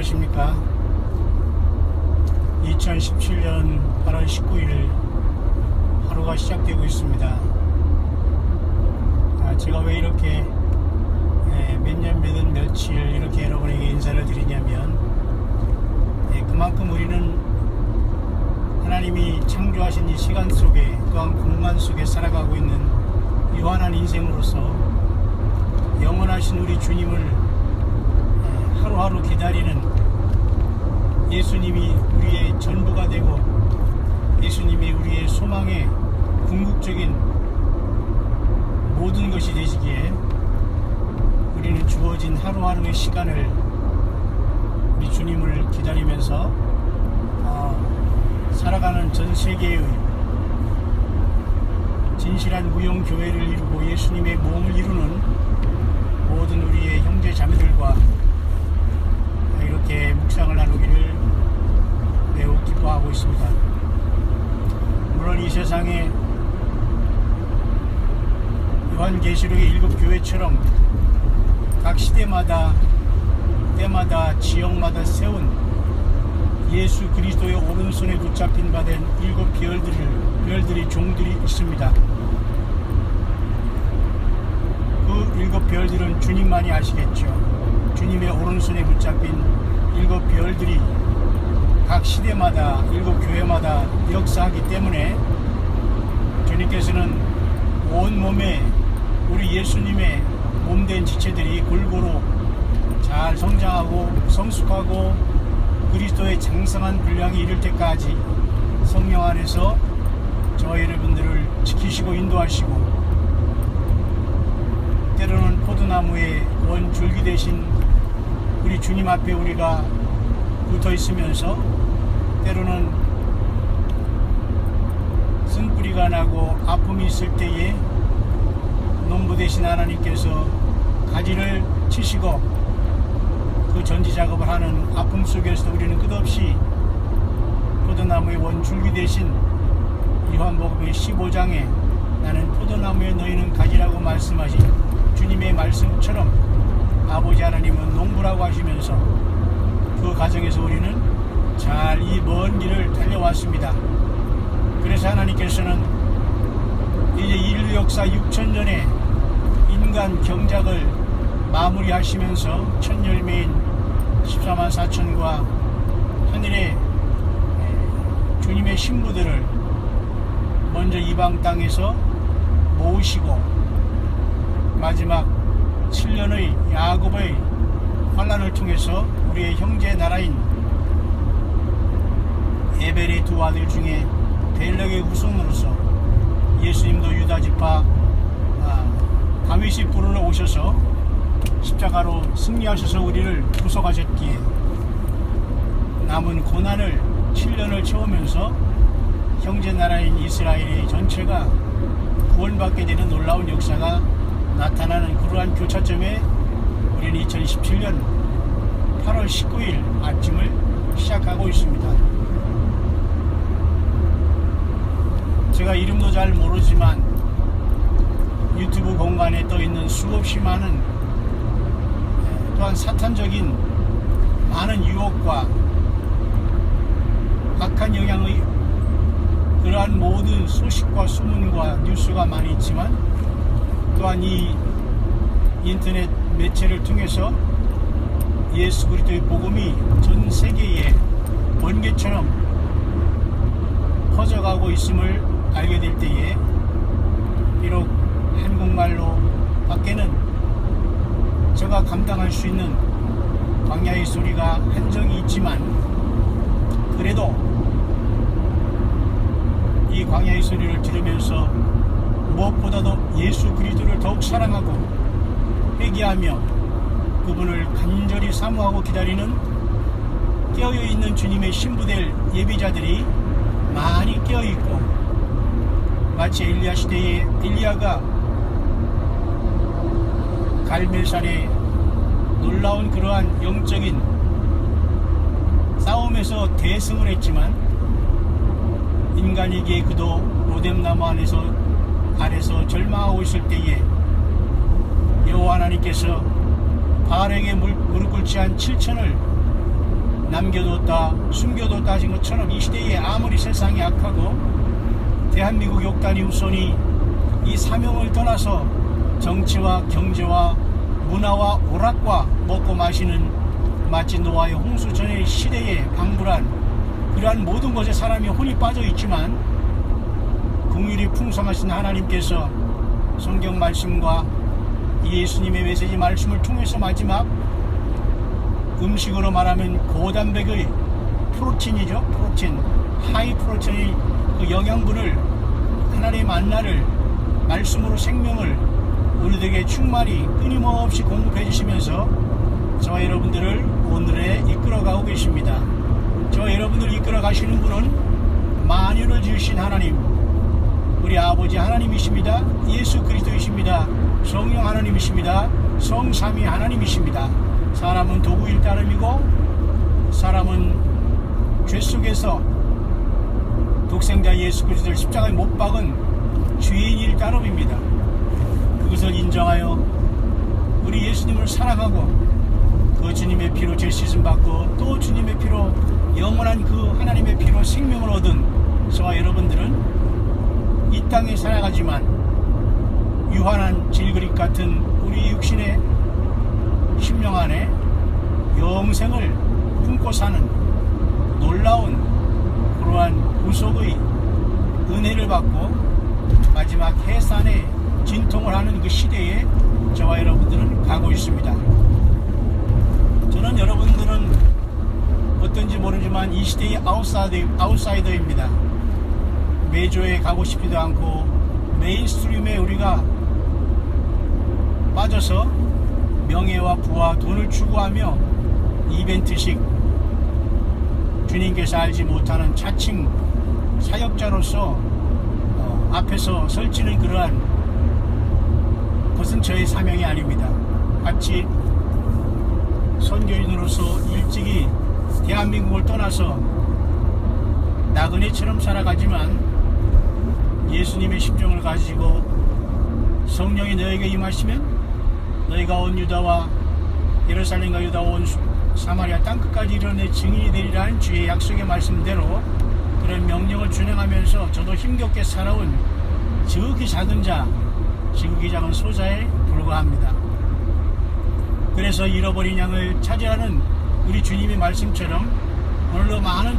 안녕하십니까. 2017년 8월 19일 하루가 시작되고 있습니다. 아, 제가 왜 이렇게 몇년 몇은 며칠 이렇게 여러분에게 인사를 드리냐면 예, 그만큼 우리는 하나님이 창조하신 이 시간 속에 또한 공간 속에 살아가고 있는 유한한 인생으로서 영원하신 우리 주님을 예, 하루하루 기다리는 예수님이 우리의 전부가 되고 예수님이 우리의 소망의 궁극적인 모든 것이 되시기에 우리는 주어진 하루하루의 시간을 우리 주님을 기다리면서 어, 살아가는 전 세계의 진실한 무용 교회를 이루고 예수님의 몸을 이루는 모든 우리의 형제 자매들과 이렇게 묵상을 나누기를 매우 기뻐하고 있습니다. 물론 이 세상에 요한 계시록의 일곱 교회처럼 각 시대마다 때마다 지역마다 세운 예수 그리스도의 오른손에 붙잡힌 바 된 일곱 별들을 별들이 종들이 있습니다. 그 일곱 별들은 주님만이 아시겠죠. 주님의 오른손에 붙잡힌 일곱 별들이 각 시대마다 일곱 교회마다 역사하기 때문에 주님께서는 온 몸에 우리 예수님의 몸된 지체들이 골고루 잘 성장하고 성숙하고 그리스도의 장성한 분량이 이를 때까지 성령 안에서 저와 여러분들을 지키시고 인도하시고 때로는 포도나무의 원 줄기 대신 우리 주님 앞에 우리가 붙어 있으면서 때로는 쓴뿌리가 나고 아픔이 있을 때에 대신 하나님께서 가지를 치시고 그 전지 작업을 하는 아픔 속에서 우리는 끝없이 포도나무의 원줄기 대신 요한복음의 15장에 나는 포도나무에 너희는 가지라고 말씀하신 주님의 말씀처럼 아버지 하나님은 농부라고 하시면서 그 과정에서 우리는 잘 이 먼 길을 달려왔습니다. 그래서 하나님께서는 이제 인류 역사 6천 년 의 인간 경작을 마무리하시면서 첫 열매인 14만 4천과 하늘의 주님의 신부들을 먼저 이방 땅에서 모으시고 마지막 7년의 야곱의 환란을 통해서 우리의 형제 나라인 에벨의 두 아들 중에 벨렉의 후손으로서 예수님도 유다 지파 아, 다윗이 부르러 오셔서 십자가로 승리하셔서 우리를 구속하셨기에 남은 고난을 7년을 채우면서 형제 나라인 이스라엘의 전체가 구원받게 되는 놀라운 역사가 나타나는 그러한 교차점에 우리는 2017년 8월 19일 아침을 시작하고 있습니다. 제가 이름도 잘 모르지만 유튜브 공간에 떠 있는 수없이 많은 또한 사탄적인 많은 유혹과 악한 영향의 그러한 모든 소식과 소문과 뉴스가 많이 있지만 또한 이 인터넷 매체를 통해서 예수 그리스도의 복음이 전 세계에 번개처럼 퍼져가고 있음을 알게 될 때에 비록 한국말로 밖에는 제가 감당할 수 있는 광야의 소리가 한정이 있지만 그래도 이 광야의 소리를 들으면서 무엇보다도 예수 그리스도를 더욱 사랑하고 회개하며 그분을 간절히 사모하고 기다리는 깨어 있는 주님의 신부될 예비자들이 많이 깨어 있고 마치 엘리야 시대에 엘리야가 갈멜산에 놀라운 그러한 영적인 싸움에서 대승을 했지만 인간이기에 그도 로뎀나무 안에서 아래서 절망하고 있을 때에 여호와 하나님께서 바알에게 무릎 꿇지 한 7천을 남겨뒀다 숨겨뒀다 하신 것처럼 이 시대에 아무리 세상이 악하고 대한민국 욕단이 우선이 이 사명을 떠나서 정치와 경제와 문화와 오락과 먹고 마시는 마치 노아의 홍수 전의 시대에 방불한 그러한 모든 것에 사람이 혼이 빠져 있지만 공율이 풍성하신 하나님께서 성경 말씀과 예수님의 메시지 말씀을 통해서 마지막 음식으로 말하면 고단백의 프로틴이죠. 프로틴, 하이 프로틴의 그 영양분을 하나님의 만나를 말씀으로 생명을 우리들에게 충만히 끊임없이 공급해 주시면서 저와 여러분들을 오늘에 이끌어가고 계십니다. 저와 여러분들을 이끌어 가시는 분은 만유를 지으신 하나님, 우리 아버지 하나님이십니다. 예수 그리스도이십니다. 성령 하나님이십니다. 성삼위 하나님이십니다. 사람은 도구일 따름이고 사람은 죄 속에서 독생자 예수 그리스도를 십자가에 못 박은 죄인일 따름입니다. 그것을 인정하여 우리 예수님을 사랑하고 그 주님의 피로 죄 씻음 받고 또 주님의 피로 영원한 그 하나님의 피로 생명을 얻은 저와 여러분들은 이 땅에 살아가지만 유한한 질그릇 같은 우리 육신의 심령 안에 영생을 품고 사는 놀라운 그러한 구속의 은혜를 받고 마지막 해산에 진통을 하는 그 시대에 저와 여러분들은 가고 있습니다. 저는 여러분들은 어떤지 모르지만 이 시대의 아웃사이더, 아웃사이더입니다. 메조에 가고 싶지도 않고 메인스트림에 우리가 빠져서 명예와 부와 돈을 추구하며 이벤트식 주님께서 알지 못하는 자칭 사역자로서 어, 앞에서 설치는 그러한 그 것은 저의 사명이 아닙니다. 같이 선교인으로서 일찍이 대한민국을 떠나서 나그네처럼 살아가지만 예수님의 심정을 가지고 성령이 너에게 임하시면 너희가 온 유다와 예루살렘과 유다 온 사마리아 땅끝까지 이르내 증인이 되리라는 주의 약속의 말씀대로 그런 명령을 준행하면서 저도 힘겹게 살아온 지극히 작은 자, 지극히 작은 소자에 불과합니다. 그래서 잃어버린 양을 찾으라는 우리 주님의 말씀처럼 오늘도 많은